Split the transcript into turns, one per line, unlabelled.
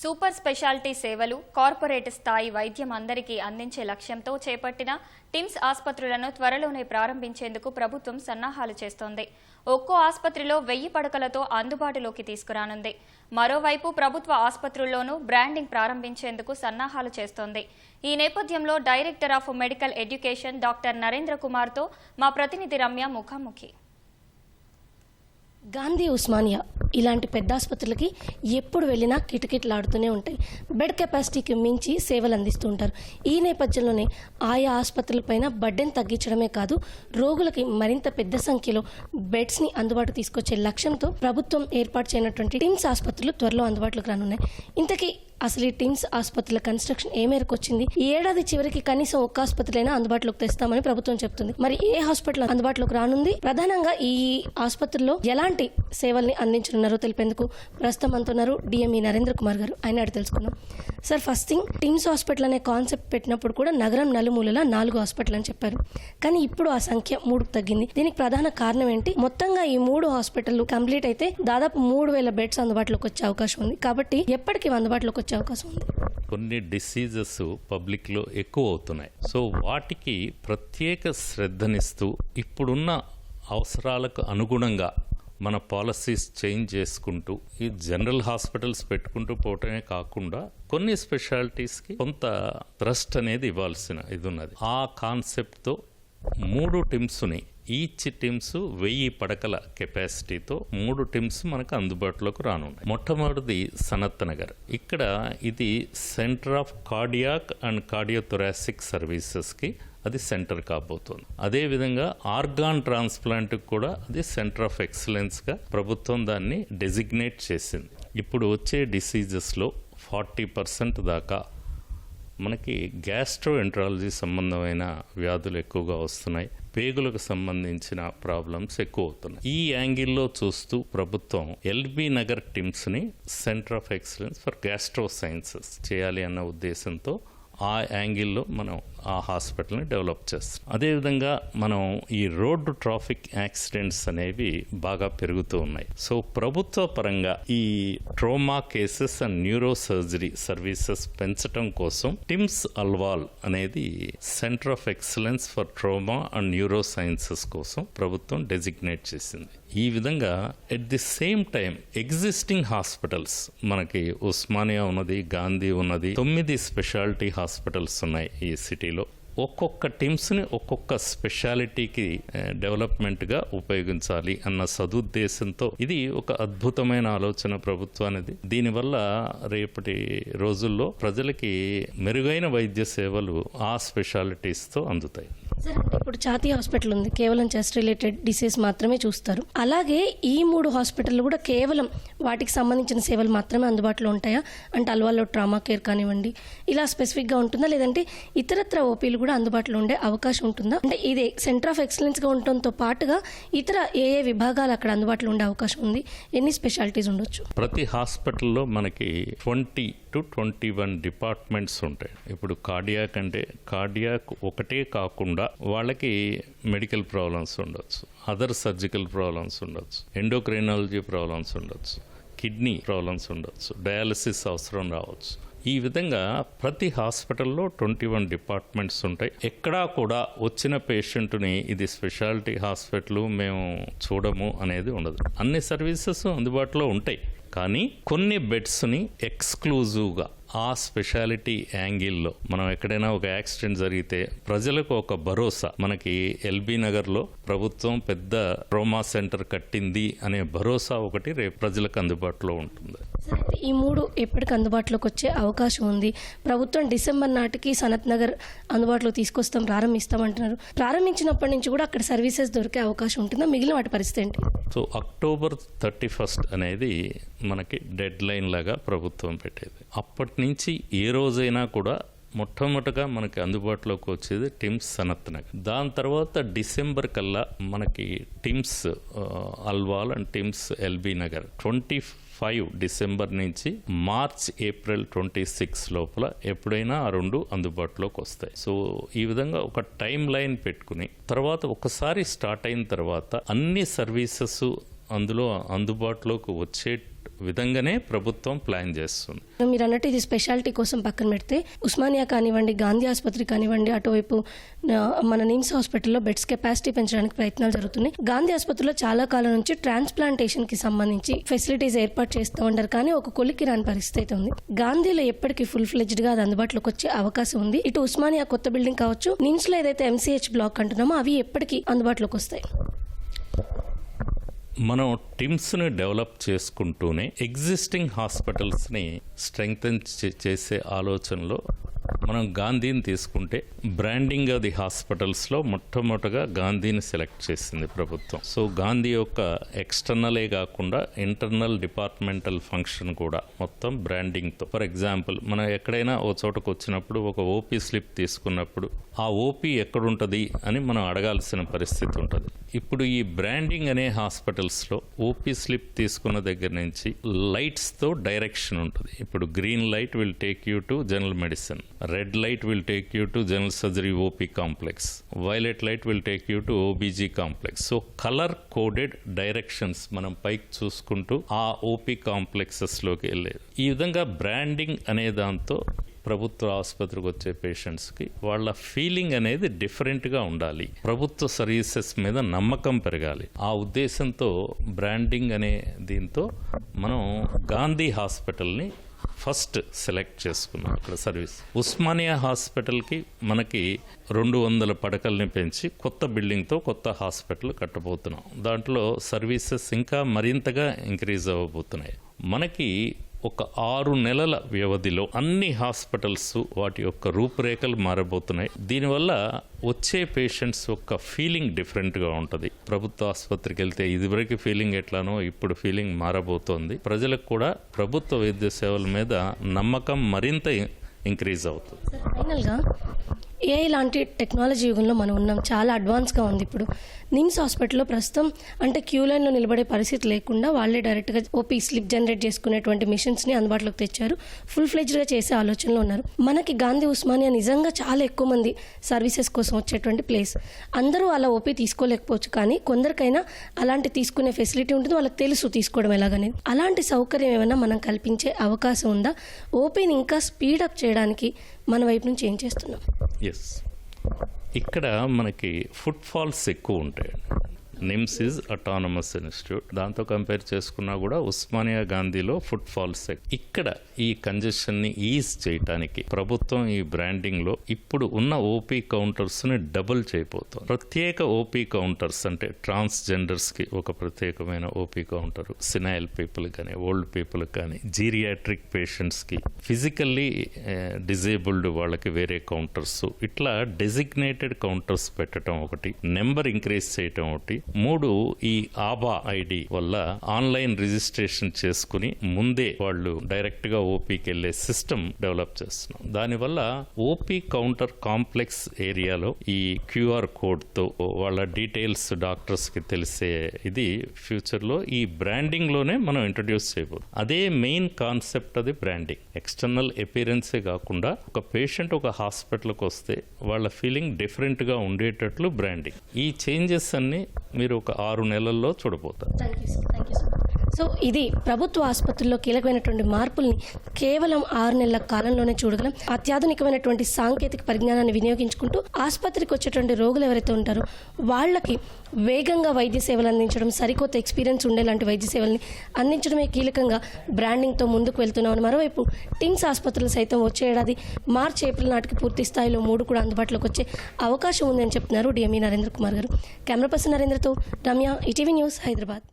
super speciality సేవలు corporate స్థాయి వైద్యం అందరికీ అందించే లక్ష్యంతో చేపట్టిన టిమ్స్ ఆసుపత్రులను త్వరలోనే ప్రారంభించేందుకు ప్రభుత్వం సన్నాహాలు చేస్తోంది ఒక్కో ఆసుపత్రిలో వెయ్యి పడకలతో అందుబాటులోకి తీసుకురానుంది మరోవైపు ప్రభుత్వ ఆసుపత్రుల్లోనూ బ్రాండింగ్ ప్రారంభించేందుకు సన్నాహాలు చేస్తోంది ఈ నేపథ్యంలో director of medical education doctor Narendra కుమార్తో మా ప్రతినిధి రమ్య ముఖాముఖి
గాంధీ ఉస్మానియా ఇలాంటి పెద్ద ఆసుపత్రులకి ఎప్పుడు వెళ్ళినా కిటకిటలాడుతూనే ఉంటాయి బెడ్ కెపాసిటీకి మించి సేవలు అందిస్తూ ఉంటారు ఈ నేపథ్యంలోనే ఆయా ఆసుపత్రులపైన బడ్డెను తగ్గించడమే కాదు రోగులకి మరింత పెద్ద సంఖ్యలో బెడ్స్ని అందుబాటు తీసుకొచ్చే లక్ష్యంతో ప్రభుత్వం ఏర్పాటు చేయనటువంటి టిమ్స్ ఆసుపత్రులు త్వరలో అందుబాటులోకి రానున్నాయి ఇంతకీ అసలు ఈ టిమ్స్ ఆసుపత్రుల కన్స్ట్రక్షన్ ఏ మేరకు వచ్చింది ఈ ఏడాది చివరికి కనీసం ఒక్క ఆసుపత్రులైనా అందుబాటులోకి తెస్తామని ప్రభుత్వం చెప్తుంది మరి ఏ హాస్పిటల్ అందుబాటులోకి రానుంది ప్రధానంగా ఈ ఆసుపత్రుల్లో ఎలాంటి సేవల్ని అందించనున్నారో తెలిపేందుకు ప్రస్తుతం అంటున్నారు డిఎంఈ నరేంద్ర కుమార్ గారు ఆయన అడిగి తెలుసుకున్నాం sir first thing TIMS hospital అనే కాన్సెప్ట్ పెట్టినప్పుడు కూడా నగరం నలుమూలలా నాలుగు హాస్పిటల్ అని చెప్పారు కానీ ఇప్పుడు ఆ సంఖ్య మూడుకు తగ్గింది దీనికి ప్రధాన కారణం ఏంటి మొత్తంగా ఈ మూడు హాస్పిటల్ కంప్లీట్ అయితే దాదాపు మూడు వేల బెడ్స్ అందుబాటులోకి వచ్చే అవకాశం ఉంది కాబట్టి ఎప్పటికీ అందుబాటులోకి వచ్చే అవకాశం ఉంది
కొన్ని డిసీజెస్ పబ్లిక్లో ఎక్కువ అవుతున్నాయి సో వాటికి ప్రత్యేక శ్రద్ధనిస్తూ ఇప్పుడున్న అవసరాలకు అనుగుణంగా మన పాలసీస్ చేంజ్ చేసుకుంటూ ఈ జనరల్ హాస్పిటల్స్ పెట్టుకుంటూ పోవటమే కాకుండా కొన్ని స్పెషాలిటీస్కి కొంత ట్రస్ట్ అనేది ఇవ్వాల్సిన ఇది ఉన్నది ఆ కాన్సెప్ట్తో మూడు టిమ్స్ని ఈచ్ టిమ్స్ వెయ్యి పడకల కెపాసిటీతో మూడు టిమ్స్ మనకు అందుబాటులోకి రానున్నాయి మొట్టమొదటిది సనత్ నగర్ ఇక్కడ ఇది centre of cardiac and cardiothoracic సర్వీసెస్కి అది సెంటర్ కాబోతోంది అదేవిధంగా ఆర్గాన్ ట్రాన్స్ప్లాంట్కి కూడా అది సెంటర్ ఆఫ్ ఎక్సలెన్స్గా ప్రభుత్వం దాన్ని డెసిగ్నేట్ చేసింది ఇప్పుడు వచ్చే డిసీజెస్లో ఫార్టీ పర్సెంట్ దాకా మనకి గ్యాస్ట్రో ఎంట్రాలజీ సంబంధమైన వ్యాధులు ఎక్కువగా వస్తున్నాయి పేగులకు సంబంధించిన ప్రాబ్లమ్స్ ఎక్కువ అవుతున్నాయి ఈ యాంగిల్లో చూస్తూ ప్రభుత్వం ఎల్బీ నగర్ ని centre of excellence for gastro sciences చేయాలి అన్న ఉద్దేశంతో ఆ యాంగిల్లో మనం ఆ హాస్పిటల్ని డెవలప్ చేస్తాం అదేవిధంగా మనం ఈ రోడ్డు ట్రాఫిక్ యాక్సిడెంట్స్ అనేవి బాగా పెరుగుతూ ఉన్నాయి సో ప్రభుత్వ పరంగా ఈ trauma cases and neuro surgery services పెంచడం కోసం టిమ్స్ అల్వాల్ అనేది centre of excellence for trauma and neuro sciences కోసం ప్రభుత్వం డెసిగ్నేట్ చేసింది ఈ విధంగా at the same time existing hospitals మనకి ఉస్మానియా ఉన్నది గాంధీ ఉన్నది తొమ్మిది స్పెషాలిటీ హాస్పిటల్స్ ఉన్నాయి ఈ సిటీలో ఒక్కొక్క టీమ్స్ని ఒక్కొక్క స్పెషాలిటీకి డెవలప్మెంట్గా eh, ఉపయోగించాలి అన్న సదుద్దేశంతో ఇది ఒక అద్భుతమైన ఆలోచన ప్రభుత్వానికి దీనివల్ల రేపటి రోజుల్లో ప్రజలకి మెరుగైన వైద్య సేవలు ఆ స్పెషాలిటీస్తో అందుతాయి
సార్ అంటే ఇప్పుడు ఛాతీ హాస్పిటల్ ఉంది కేవలం చెస్ట్ రిలేటెడ్ డిసీజ్ మాత్రమే చూస్తారు అలాగే ఈ మూడు హాస్పిటల్ కూడా కేవలం వాటికి సంబంధించిన సేవలు మాత్రమే అందుబాటులో ఉంటాయా అంటే అల్వాలో ట్రామా కేర్ కానివ్వండి ఇలా స్పెసిఫిక్గా ఉంటుందా లేదంటే ఇతరత్ర ఓపీలు కూడా అందుబాటులో ఉండే అవకాశం ఉంటుందా అంటే ఇది సెంటర్ ఆఫ్ ఎక్సలెన్స్గా ఉండటంతో పాటుగా ఇతర ఏ ఏ విభాగాలు అక్కడ అందుబాటులో ఉండే అవకాశం ఉంది ఎన్ని స్పెషాలిటీస్ ఉండొచ్చు
ప్రతి హాస్పిటల్లో మనకి twenty two twenty one departments ఉంటాయి ఇప్పుడు కార్డియాక్ అంటే కార్డియాక్ ఒకటే కాకుండా వాళ్ళకి మెడికల్ ప్రాబ్లమ్స్ ఉండొచ్చు అదర్ సర్జికల్ ప్రాబ్లమ్స్ ఉండొచ్చు ఎండోక్రైనాలజీ ప్రాబ్లమ్స్ ఉండొచ్చు కిడ్నీ ప్రాబ్లమ్స్ ఉండొచ్చు డయాలసిస్ అవసరం రావచ్చు ఈ విధంగా ప్రతి హాస్పిటల్లో ట్వంటీ వన్ డిపార్ట్మెంట్స్ ఉంటాయి ఎక్కడా కూడా వచ్చిన పేషెంట్ని ఇది స్పెషాలిటీ హాస్పిటల్ మేము చూడము అనేది ఉండదు అన్ని సర్వీసెస్ అందుబాటులో ఉంటాయి కానీ కొన్ని బెడ్స్ని ఎక్స్క్లూజివ్గా ఆ స్పెషాలిటీ యాంగిల్లో మనం ఎక్కడైనా ఒక యాక్సిడెంట్ జరిగితే ప్రజలకు ఒక భరోసా మనకి ఎల్బీ నగర్లో ప్రభుత్వం పెద్ద ట్రోమా సెంటర్ కట్టింది అనే భరోసా ఒకటి రేపు ప్రజలకు అందుబాటులో ఉంటుంది
ఈ మూడు ఎప్పటికి అందుబాటులోకి వచ్చే అవకాశం ఉంది ప్రభుత్వం డిసెంబర్ నాటికి సనత్ నగర్ అందుబాటులో తీసుకొస్తాం ప్రారంభిస్తాం అంటున్నారు ప్రారంభించినప్పటి నుంచి కూడా అక్కడ సర్వీసెస్ దొరికే అవకాశం ఉంటుందా మిగిలిన వాటి పరిస్థితి ఏంటి
సో అక్టోబర్ థర్టీ ఫస్ట్ అనేది మనకి డెడ్ లైన్ లాగా ప్రభుత్వం పెట్టేది అప్పటి నుంచి ఏ రోజైనా కూడా మొట్టమొదటగా మనకి అందుబాటులోకి వచ్చేది టిమ్స్ సనత్ నగర్ దాని తర్వాత డిసెంబర్ కల్లా మనకి TIMS Alwal and TIMS LB Nagar twenty five December నుంచి మార్చ్ ఏప్రిల్ ట్వంటీ సిక్స్ లోపల ఎప్పుడైనా ఆ రెండు అందుబాటులోకి వస్తాయి సో ఈ విధంగా ఒక టైం లైన్ పెట్టుకుని తర్వాత ఒకసారి స్టార్ట్ అయిన తర్వాత అన్ని సర్వీసెస్ అందులో అందుబాటులోకి వచ్చే విధంగానే ప్రభుత్వం ప్లాన్ చేస్తుంది
మీరు అన్నట్టు ఇది స్పెషాలిటీ కోసం పక్కన పెడితే ఉస్మానియా కానివ్వండి గాంధీ ఆసుపత్రి కానివ్వండి అటువైపు మన నిమ్స్ హాస్పిటల్లో బెడ్స్ కెపాసిటీ పెంచడానికి ప్రయత్నాలు జరుగుతున్నాయి గాంధీ ఆసుపత్రిలో చాలా కాలం నుంచి ట్రాన్స్ప్లాంటేషన్ కి సంబంధించి ఫెసిలిటీస్ ఏర్పాటు చేస్తూ ఉంటారు కానీ ఒక కొలికి రాని పరిస్థితి అయితే ఉంది గాంధీలో ఎప్పటికీ ఫుల్ ఫ్లెజ్డ్ గా అది అందుబాటులోకి వచ్చే అవకాశం ఉంది ఇటు ఉస్మానియా కొత్త బిల్డింగ్ కావచ్చు నిమ్స్ లో ఏదైతే ఎంసీహెచ్ బ్లాక్ అంటున్నామో అవి ఎప్పటికీ అందుబాటులోకి వస్తాయి
మనం టిమ్స్ని డెవలప్ చేసుకుంటూనే ఎగ్జిస్టింగ్ హాస్పిటల్స్ని స్ట్రెంగ్తన్ చేసే ఆలోచనలో మనం గాంధీని తీసుకుంటే బ్రాండింగ్ అది హాస్పిటల్స్లో మొట్టమొదటగా గాంధీని సెలెక్ట్ చేసింది ప్రభుత్వం సో గాంధీ యొక్క ఎక్స్టర్నలే కాకుండా ఇంటర్నల్ డిపార్ట్మెంటల్ ఫంక్షన్ కూడా మొత్తం బ్రాండింగ్తో ఫర్ ఎగ్జాంపుల్ మనం ఎక్కడైనా ఓ చోటకు వచ్చినప్పుడు ఒక ఓపీ స్లిప్ తీసుకున్నప్పుడు ఆ ఓపీ ఎక్కడుంటుంది అని మనం అడగాల్సిన పరిస్థితి ఉంటుంది ఇప్పుడు ఈ బ్రాండింగ్ అనే హాస్పిటల్స్లో ఓపీ స్లిప్ తీసుకున్న దగ్గర నుంచి లైట్స్తో డైరెక్షన్ ఉంటుంది ఇప్పుడు green light will take you to general medicine red light will take you to general surgery OP complex violet light will take you to OBG complex so colour coded directions మనం పైకి చూసుకుంటూ ఆ OP కాంప్లెక్సెస్లోకి వెళ్ళేది ఈ విధంగా branding అనే దాంతో ప్రభుత్వ ఆసుపత్రికి వచ్చే పేషెంట్స్కి వాళ్ళ ఫీలింగ్ అనేది డిఫరెంట్గా ఉండాలి ప్రభుత్వ సర్వీసెస్ మీద నమ్మకం పెరగాలి ఆ ఉద్దేశంతో బ్రాండింగ్ అనే దీంతో మనం గాంధీ హాస్పిటల్ని ఫస్ట్ సెలెక్ట్ చేసుకున్నాం అక్కడ సర్వీస్ ఉస్మానియా హాస్పిటల్కి మనకి రెండు వందల పడకల్ని పెంచి కొత్త బిల్డింగ్తో కొత్త హాస్పిటల్ కట్టబోతున్నాం దాంట్లో సర్వీసెస్ ఇంకా మరింతగా ఇంక్రీజ్ అవ్వబోతున్నాయి మనకి ఒక ఆరు నెలల వ్యవధిలో అన్ని హాస్పిటల్స్ వాటి యొక్క రూపురేఖలు మారబోతున్నాయి దీనివల్ల వచ్చే పేషెంట్స్ యొక్క ఫీలింగ్ డిఫరెంట్గా ఉంటుంది ప్రభుత్వ ఆసుపత్రికి వెళ్తే ఇదివరకు ఫీలింగ్ ఎట్లానో ఇప్పుడు ఫీలింగ్ మారబోతోంది ప్రజలకు కూడా ప్రభుత్వ వైద్య సేవల మీద నమ్మకం మరింత ఇంక్రీజ్ అవుతుంది
ఏఐ లాంటి టెక్నాలజీ యుగంలో మనం ఉన్నాం చాలా అడ్వాన్స్గా ఉంది ఇప్పుడు నిమ్స్ హాస్పిటల్లో ప్రస్తుతం అంటే క్యూ లైన్లో నిలబడే పరిస్థితి లేకుండా వాళ్ళే డైరెక్ట్గా ఓపీ స్లిప్ జనరేట్ చేసుకునేటువంటి మిషన్స్ని అందుబాటులోకి తెచ్చారు ఫుల్ ఫ్లెజ్డ్గా చేసే ఆలోచనలో ఉన్నారు మనకి గాంధీ ఉస్మానియా నిజంగా చాలా ఎక్కువ మంది సర్వీసెస్ కోసం వచ్చేటువంటి ప్లేస్ అందరూ అలా ఓపీ తీసుకోలేకపోవచ్చు కానీ కొందరికైనా అలాంటి తీసుకునే ఫెసిలిటీ ఉంటుంది వాళ్ళకి తెలుసు తీసుకోవడం ఎలాగనేది అలాంటి సౌకర్యం ఏమైనా మనం కల్పించే అవకాశం ఉందా ఓపీని ఇంకా స్పీడప్ చేయడానికి మన వైపు నుంచి ఏం చేస్తున్నాం
ఎస్ ఇక్కడ మనకి ఫుట్ఫాల్స్ ఎక్కువ ఉంటాయి నిమ్స్ ఈజ్ అటానమస్ ఇన్స్టిట్యూట్ దాంతో కంపేర్ చేసుకున్నా కూడా ఉస్మానియా గాంధీలో ఫుట్ ఫాల్స్ ఇక్కడ ఈ కంజెషన్ని ఈజ్ చేయటానికి ప్రభుత్వం ఈ బ్రాండింగ్లో ఇప్పుడు ఉన్న ఓపీ కౌంటర్స్ని డబుల్ చేయబోతోంది ప్రత్యేక ఓపీ కౌంటర్స్ అంటే ట్రాన్స్జెండర్స్కి ఒక ప్రత్యేకమైన ఓపీ కౌంటర్ సినాయిల్ పీపుల్ కానీ ఓల్డ్ పీపుల్ కానీ జీరియాట్రిక్ పేషెంట్స్కి ఫిజికల్లీ డిజేబుల్డ్ వాళ్ళకి వేరే కౌంటర్స్ ఇట్లా డెసిగ్నేటెడ్ కౌంటర్స్ పెట్టడం ఒకటి నెంబర్ ఇంక్రీజ్ చేయటం ఒకటి మూడు ఈ ఆబా ఐడి వల్ల ఆన్లైన్ రిజిస్ట్రేషన్ చేసుకుని ముందే వాళ్ళు డైరెక్ట్ గా ఓపీకి వెళ్లే సిస్టమ్ డెవలప్ చేస్తున్నాం దానివల్ల ఓపీ కౌంటర్ కాంప్లెక్స్ ఏరియాలో ఈ క్యూఆర్ కోడ్ తో వాళ్ళ డీటెయిల్స్ డాక్టర్స్ కి తెలిసే ఇది ఫ్యూచర్ లో ఈ బ్రాండింగ్ లోనే మనం ఇంట్రడ్యూస్ చేయబోదు అదే మెయిన్ కాన్సెప్ట్ అది బ్రాండింగ్ ఎక్స్టర్నల్ ఎపీరెన్సే కాకుండా ఒక పేషెంట్ ఒక హాస్పిటల్కి వస్తే వాళ్ళ ఫీలింగ్ డిఫరెంట్గా ఉండేటట్లు బ్రాండింగ్ ఈ చేంజెస్ అన్ని మీరు ఒక ఆరు నెలల్లో చూడబోతారు
సో ఇది ప్రభుత్వ ఆసుపత్రుల్లో కీలకమైనటువంటి మార్పుల్ని కేవలం ఆరు నెలల కాలంలోనే చూడగలం అత్యాధునికమైనటువంటి సాంకేతిక పరిజ్ఞానాన్ని వినియోగించుకుంటూ ఆసుపత్రికి వచ్చేటువంటి రోగులు ఎవరైతే ఉంటారో వాళ్ళకి వేగంగా వైద్య సేవలు అందించడం సరికొత్త ఎక్స్పీరియన్స్ ఉండేలాంటి వైద్య సేవల్ని అందించడమే కీలకంగా బ్రాండింగ్తో ముందుకు వెళ్తున్నామని మరోవైపు టిమ్స్ ఆసుపత్రులు సైతం వచ్చే ఏడాది మార్చి ఏప్రిల్ నాటికి పూర్తి స్థాయిలో మూడు కూడా అందుబాటులోకి వచ్చే అవకాశం ఉందని చెప్తున్నారు DME Narendra Kumar garu camera person నరేంద్రతో రమ్య ఈటీవీ న్యూస్ హైదరాబాద్